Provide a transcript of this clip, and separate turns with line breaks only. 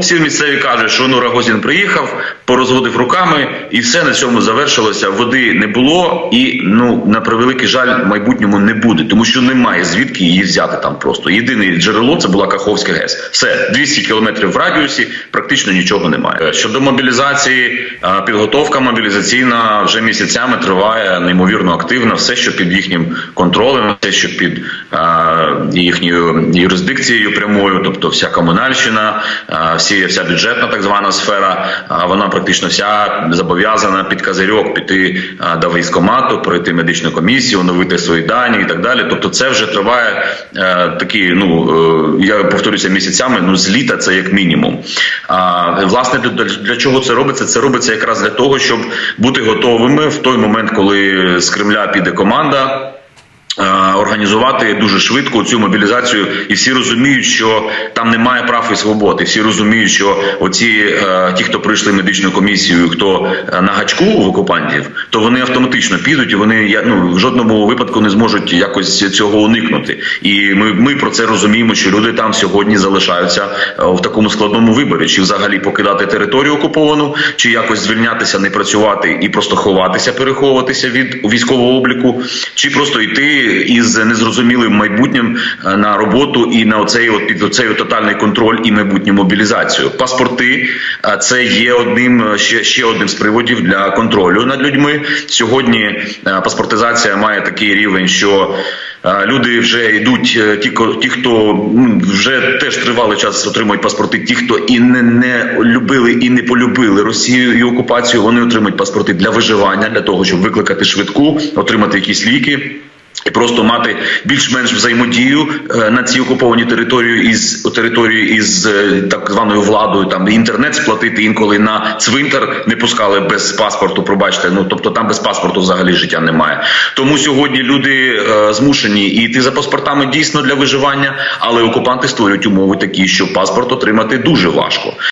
всі місцеві кажуть, що ну Рагозін приїхав, порозводив руками, і все на цьому завершилося. Води не було, і ну на превеликий жаль, в майбутньому не буде, тому що немає звідки її взяти там. Просто єдине джерело це була Каховська ГЕС. Все 200 кілометрів в радіусі, практично нічого немає. Е, Щодо мобілізації, е, підготовка мобілізаційна вже місяцями триває неймовірно активно. Все, що під їхнім контролем, все, що під е, їхньою юрисдикцією прямою, тобто вся комунальщина, е, всі вся бюджетна так звана сфера, вона практично вся зобов'язана під козирьок піти до військомату, пройти медичну комісію, оновити свої дані і так далі. Тобто, це вже триває е, такі. Ну е, я повторюся місяцями. Ну з літа це як мінімум. А власне для чого це робиться? Це робиться якраз для того, щоб бути готовими в той момент, коли з Кремля піде команда. Е, Організувати дуже швидко цю мобілізацію, і всі розуміють, що там немає прав і свобод. І всі розуміють, що оці е, ті, хто пройшли медичну комісію, хто е, на гачку в окупантів, то вони автоматично підуть, і вони ну в жодному випадку не зможуть якось цього уникнути. І ми, ми про це розуміємо, що люди там сьогодні залишаються в такому складному виборі: чи взагалі покидати територію окуповану, чи якось звільнятися, не працювати і просто ховатися, переховуватися від військового обліку, чи просто йти із незрозумілим майбутнім е, на роботу і на оцей от під оцей тотальний контроль і майбутню мобілізацію. Паспорти е, це є одним е, ще, ще одним з приводів для контролю над людьми. Сьогодні паспортизація має такий рівень, що люди вже йдуть. Ті, ті, хто вже теж тривалий час отримують паспорти. Ті, хто і не, не любили і не полюбили Росію і окупацію, вони отримують паспорти для виживання, для того, щоб викликати швидку, отримати якісь ліки. І просто мати більш-менш взаємодію е, на цій окупованій території із території із е, так званою владою. Там інтернет сплатити інколи на цвинтар не пускали без паспорту. Пробачте, ну тобто там без паспорту взагалі життя немає. Тому сьогодні люди е, змушені йти за паспортами дійсно для виживання, але окупанти створюють умови такі, що паспорт отримати дуже важко.